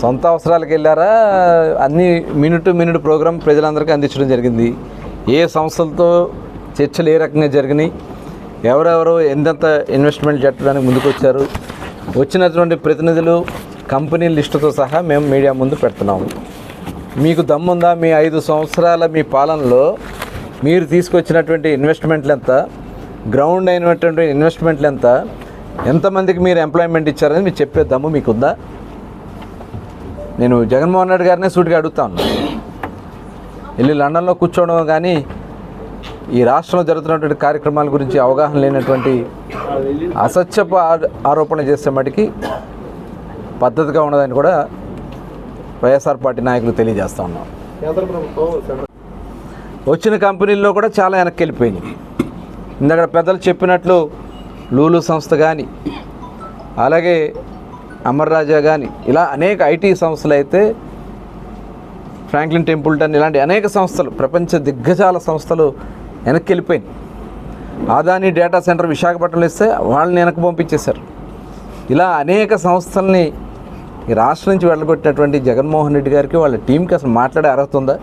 సొంత అవసరాలకు వెళ్ళారా? అన్ని మినిట్ టు మినిట్ ప్రోగ్రామ్ ప్రజలందరికీ అందించడం జరిగింది. ఏ సంస్థలతో చర్చలు ఏ రకంగా జరిగినాయి? ఎవరెవరు ఎంతెంత ఇన్వెస్ట్మెంట్ పెట్టడానికి ముందుకు వచ్చారు వచ్చినటువంటి ప్రతినిధులు కంపెనీ లిస్టుతో సహా మేము మీడియా ముందు పెడుతున్నాము మీకు దమ్ముందా? మీ ఐదు సంవత్సరాల మీ పాలనలో మీరు తీసుకొచ్చినటువంటి ఇన్వెస్ట్మెంట్లు ఎంత గ్రౌండ్ అయినటువంటి ఇన్వెస్ట్మెంట్లు ఎంత ఎంతమందికి మీరు ఎంప్లాయ్మెంట్ ఇచ్చారని మీరు చెప్పే దమ్ము మీకుందా? నేను జగన్మోహన్ రెడ్డి గారినే సూటిగా అడుగుతా వెళ్ళి లండన్లో కూర్చోవడం కానీ ఈ రాష్ట్రంలో జరుగుతున్నటువంటి కార్యక్రమాల గురించి అవగాహన లేనటువంటి అసత్యపు ఆరోపణ చేసే మటుకి పద్ధతిగా ఉండదని కూడా వైఎస్ఆర్ పార్టీ నాయకులు తెలియజేస్తూ ఉన్నాం వచ్చిన కంపెనీల్లో కూడా చాలా వెనక్కి వెళ్ళిపోయినాయి ఇందాక పెద్దలు చెప్పినట్లు లూలు సంస్థ కానీ అలాగే అమర్ రాజా కానీ ఇలా అనేక ఐటీ సంస్థలు అయితే ఫ్రాంక్లిన్ టెంపుల్టన్ ఇలాంటి అనేక సంస్థలు ప్రపంచ దిగ్గజాల సంస్థలు వెనక్కి వెళ్ళిపోయినాయి ఆదాని డేటా సెంటర్ విశాఖపట్నంలో ఇస్తే వాళ్ళని వెనక్కి పంపించేశారు. ఇలా అనేక సంస్థల్ని ఈ రాష్ట్రం నుంచి వెళ్ళగొట్టినటువంటి జగన్మోహన్ రెడ్డి గారికి వాళ్ళ టీంకి అసలు మాట్లాడే అర్హత ఉందా?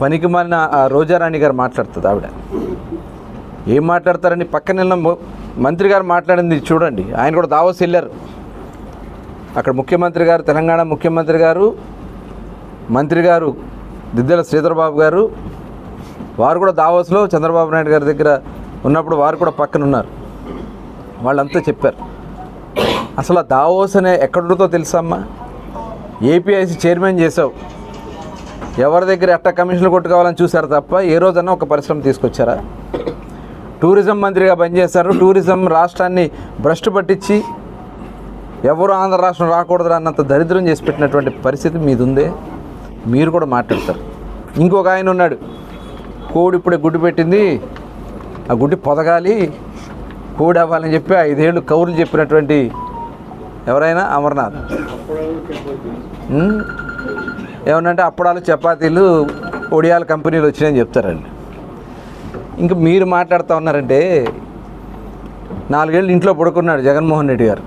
పనికి మాలిన ఆ రోజారాణి గారు మాట్లాడుతుంది ఆవిడ. ఏం మాట్లాడతారని పక్కన మంత్రి గారు మాట్లాడింది చూడండి. ఆయన కూడా దావోస్ వెళ్ళారు. అక్కడ ముఖ్యమంత్రి గారు తెలంగాణ ముఖ్యమంత్రి గారు మంత్రి గారు దిద్దెల శ్రీధరబాబు గారు వారు కూడా దావోస్లో చంద్రబాబు నాయుడు గారి దగ్గర ఉన్నప్పుడు వారు కూడా పక్కన ఉన్నారు. వాళ్ళంతా చెప్పారు. అసలు ఆ దావోస్ అనే ఎక్కడుందో తెలుసమ్మా? ఏపీఐసి చైర్మన్ చేసావు ఎవరి దగ్గర ఎట్ట కమిషన్లు కొట్టుకోవాలని చూశారు తప్ప ఏ రోజన్నా ఒక పరిశ్రమ తీసుకొచ్చారా? టూరిజం మంత్రిగా పనిచేశారు. టూరిజం రాష్ట్రాన్ని భ్రష్టు పట్టించి ఎవరు ఆంధ్ర రాష్ట్రం రాకూడదు అన్నంత దరిద్రం చేసి పెట్టినటువంటి పరిస్థితి మీది ఉందే మీరు కూడా మాట్లాడతారు. ఇంకొక ఆయన ఉన్నాడు. కోడి ఇప్పుడే గుడ్డు పెట్టింది. ఆ గుడ్డి పొదగాలి. కోడి అవ్వాలని చెప్పి ఐదేళ్ళు కౌరులు చెప్పినటువంటి ఎవరైనా అమర్నాథ్. ఉమ్, ఏమనంటే అప్పడాలు చపాతీలు ఒడియాల కంపెనీలు వచ్చినాయని చెప్తారండి. ఇంకా మీరు మాట్లాడుతూ ఉన్నారంటే నాలుగేళ్ళు ఇంట్లో పడుకున్నాడు జగన్మోహన్ రెడ్డి గారు.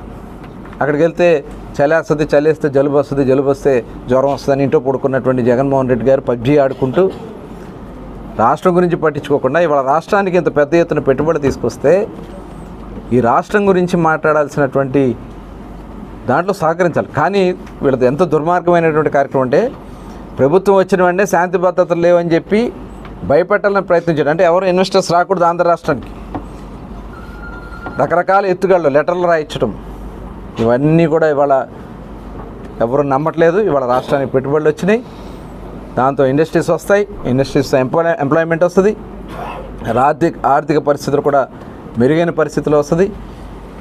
అక్కడికి వెళ్తే చలి వస్తుంది జలుబు వస్తుంది జలుబు వస్తే జ్వరం వస్తుందని ఇంట్లో పడుకున్నటువంటి జగన్మోహన్ రెడ్డి గారు పబ్జీ ఆడుకుంటూ రాష్ట్రం గురించి పట్టించుకోకుండా ఇవాళ రాష్ట్రానికి ఇంత పెద్ద ఎత్తున పెట్టుబడి తీసుకొస్తే ఈ రాష్ట్రం గురించి మాట్లాడాల్సినటువంటి దాంట్లో సహకరించాలి. కానీ వీళ్ళది ఎంత దుర్మార్గమైనటువంటి కార్యక్రమం అంటే ప్రభుత్వం వచ్చిన వెంటనే శాంతి భద్రతలు లేవని చెప్పి భయపెట్టాలని ప్రయత్నించాడు అంటే ఎవరు ఇన్వెస్టర్స్ రాకూడదు ఆంధ్ర రాష్ట్రానికి. రకరకాల ఎత్తుగళ్ళు లెటర్లు రాయించడం ఇవన్నీ కూడా ఇవాళ ఎవరు నమ్మట్లేదు. ఇవాళ రాష్ట్రానికి పెట్టుబడులు వచ్చినాయి. దాంతో ఇండస్ట్రీస్ వస్తాయి. ఇండస్ట్రీస్ ఎంప్లాయ్ ఎంప్లాయ్మెంట్ వస్తుంది. ఆర్థిక ఆర్థిక పరిస్థితులు కూడా మెరుగైన పరిస్థితిలో వస్తుంది.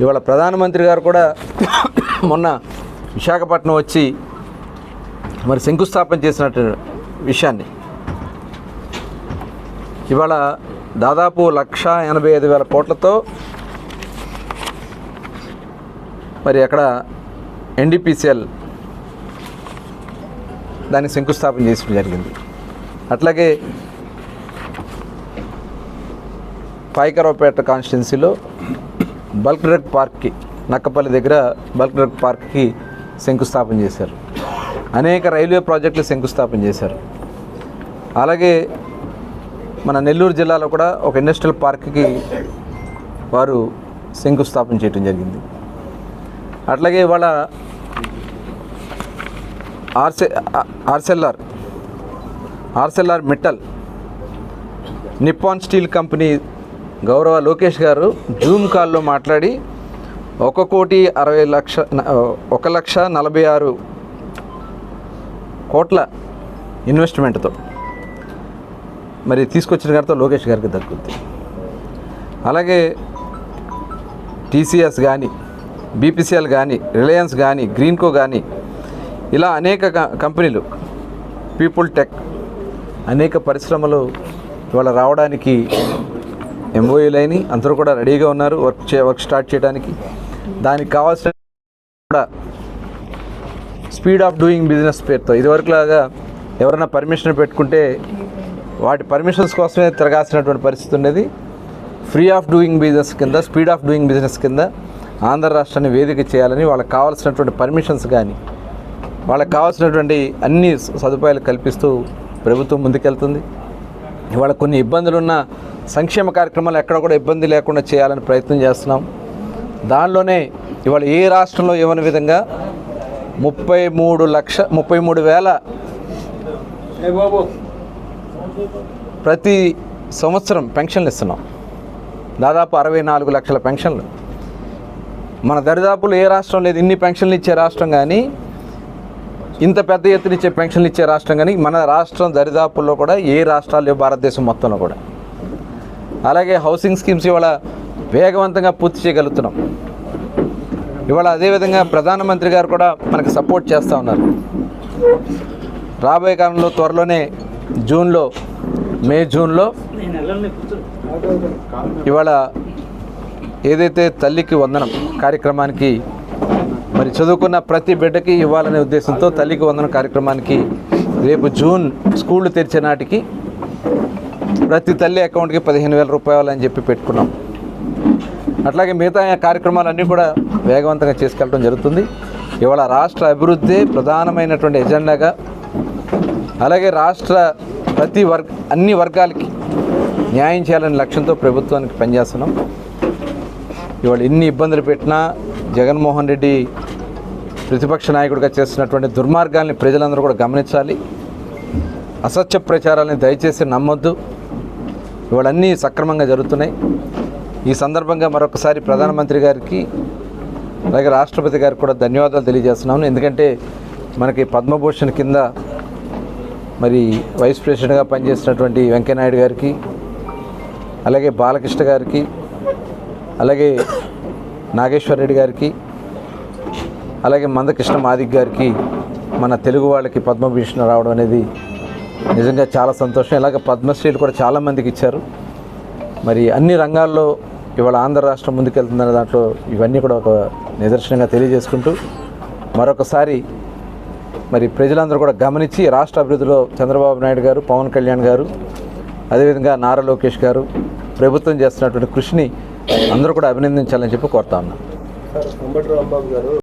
ఇవాళ ప్రధానమంత్రి గారు కూడా మొన్న విశాఖపట్నం వచ్చి మరి శంకుస్థాపన చేసినట్టు విషయాన్ని. ఇవాళ దాదాపు లక్ష ఎనభై ఐదు వేల కోట్లతో మరి అక్కడ ఎన్డీపీసీఎల్ దాన్ని శంకుస్థాపన చేయడం జరిగింది. అట్లాగే పాయికరావుపేట కాన్స్టిట్యున్సీలో బల్క్ డ్రగ్ పార్క్కి నక్కపల్లి దగ్గర బల్క్ డ్రగ్ పార్క్కి శంకుస్థాపన చేశారు. అనేక రైల్వే ప్రాజెక్టులు శంకుస్థాపన చేశారు. అలాగే మన నెల్లూరు జిల్లాలో కూడా ఒక ఇండస్ట్రియల్ పార్క్కి వారు శంకుస్థాపన చేయడం జరిగింది. అట్లాగే ఇవాళ Arcel Arcelor Arcelor Mittal Nippon steel company గౌరవ లోకేష్ గారు జూమ్ కాల్లో మాట్లాడి ఒక కోటి అరవై లక్ష ఒక లక్ష నలభై ఆరు కోట్ల ఇన్వెస్ట్మెంట్తో మరి తీసుకొచ్చిన గారితో లోకేష్ గారికి దక్కుద్ది అలాగే టీసీఎస్ కానీ బీపీసీఎల్ కానీ రిలయన్స్ కానీ గ్రీన్కో కానీ ఇలా అనేక కంపెనీలు పీపుల్ టెక్ అనేక పరిశ్రమలు ఇవాళ రావడానికి ఎంఓయూలైని అందరూ కూడా రెడీగా ఉన్నారు వర్క్ చే వర్క్ స్టార్ట్ చేయడానికి. దానికి కావాల్సిన కూడా స్పీడ్ ఆఫ్ డూయింగ్ బిజినెస్ పేరుతో ఇదివరకులాగా ఎవరైనా పర్మిషన్ పెట్టుకుంటే వాటి పర్మిషన్స్ కోసమే తిరగాల్సినటువంటి పరిస్థితి ఉండేది. ఫ్రీ ఆఫ్ డూయింగ్ బిజినెస్ కింద స్పీడ్ ఆఫ్ డూయింగ్ బిజినెస్ కింద ఆంధ్ర రాష్ట్రాన్ని వేదిక చేయాలని వాళ్ళకి కావాల్సినటువంటి పర్మిషన్స్ కానీ వాళ్ళకి కావాల్సినటువంటి అన్ని సదుపాయాలు కల్పిస్తూ ప్రభుత్వం ముందుకెళ్తుంది. ఇవాళ కొన్ని ఇబ్బందులున్న సంక్షేమ కార్యక్రమాలు ఎక్కడ కూడా ఇబ్బంది లేకుండా చేయాలని ప్రయత్నం చేస్తున్నాం. దానిలోనే ఇవాళ ఏ రాష్ట్రంలో ఇవ్వని విధంగా ముప్పై మూడు లక్ష ముప్పై మూడు వేల ప్రతి సంవత్సరం పెన్షన్లు ఇస్తున్నాం. దాదాపు అరవై నాలుగు లక్షల పెన్షన్లు. మన దరిదాపులు ఏ రాష్ట్రం లేదు ఇన్ని పెన్షన్లు ఇచ్చే రాష్ట్రం కానీ ఇంత పెద్ద ఎత్తున ఇచ్చే పెన్షన్లు ఇచ్చే రాష్ట్రం కానీ మన రాష్ట్రం దరిదాపుల్లో కూడా ఏ రాష్ట్రాలు లేవు భారతదేశం మొత్తంలో కూడా. అలాగే హౌసింగ్ స్కీమ్స్ ఇవాళ వేగవంతంగా పూర్తి చేయగలుగుతున్నాం. ఇవాళ అదేవిధంగా ప్రధానమంత్రి గారు కూడా మనకు సపోర్ట్ చేస్తూ ఉన్నారు. రాబోయే కాలంలో త్వరలోనే జూన్లో మే జూన్లో ఇవాళ ఏదైతే తల్లికి వందనం కార్యక్రమానికి మరి చదువుకున్న ప్రతి బిడ్డకి ఇవ్వాలనే ఉద్దేశంతో తల్లికి వందనం కార్యక్రమానికి రేపు జూన్ స్కూళ్ళు తెరిచే నాటికి ప్రతి తల్లి అకౌంట్కి పదిహేను వేల రూపాయలు అని చెప్పి పెట్టుకున్నాం. అట్లాగే మిగతా కార్యక్రమాలన్నీ కూడా వేగవంతంగా చేసుకెళ్ళడం జరుగుతుంది. ఇవాళ రాష్ట్ర అభివృద్ధి ప్రధానమైనటువంటి ఎజెండాగా అలాగే రాష్ట్ర ప్రతి వర్గ అన్ని వర్గాలకి న్యాయం చేయాలనే లక్ష్యంతో ప్రభుత్వానికి పనిచేస్తున్నాం. ఇవాళ ఎన్ని ఇబ్బందులు పెట్టినా జగన్మోహన్ రెడ్డి ప్రతిపక్ష నాయకుడిగా చేస్తున్నటువంటి దుర్మార్గాల్ని ప్రజలందరూ కూడా గమనించాలి. అసత్య ప్రచారాలని దయచేసి నమ్మొద్దు. ఇవాళన్నీ సక్రమంగా జరుగుతున్నాయి. ఈ సందర్భంగా మరొకసారి ప్రధానమంత్రి గారికి అలాగే రాష్ట్రపతి గారికి కూడా ధన్యవాదాలు తెలియజేస్తున్నాను. ఎందుకంటే మనకి పద్మభూషణ్ కింద మరి వైస్ ప్రెసిడెంట్గా పనిచేసినటువంటి వెంకయ్యనాయుడు గారికి అలాగే బాలకృష్ణ గారికి అలాగే నాగేశ్వర రెడ్డి గారికి అలాగే మందకృష్ణ మాదిక్ గారికి మన తెలుగు వాళ్ళకి పద్మభూషణ రావడం అనేది నిజంగా చాలా సంతోషం. ఇలాగ పద్మశ్రీలు కూడా చాలామందికి ఇచ్చారు. మరి అన్ని రంగాల్లో ఇవాళ ఆంధ్ర రాష్ట్రం ముందుకెళ్తుందనే దాంట్లో ఇవన్నీ కూడా ఒక నిదర్శనంగా తెలియజేసుకుంటూ మరొకసారి మరి ప్రజలందరూ కూడా గమనించి రాష్ట్ర అభివృద్ధిలో చంద్రబాబు నాయుడు గారు పవన్ కళ్యాణ్ గారు అదేవిధంగా నారా లోకేష్ గారు ప్రభుత్వం చేస్తున్నటువంటి కృషిని అందరూ కూడా అభినందించాలని చెప్పి కోరుతా ఉన్నాను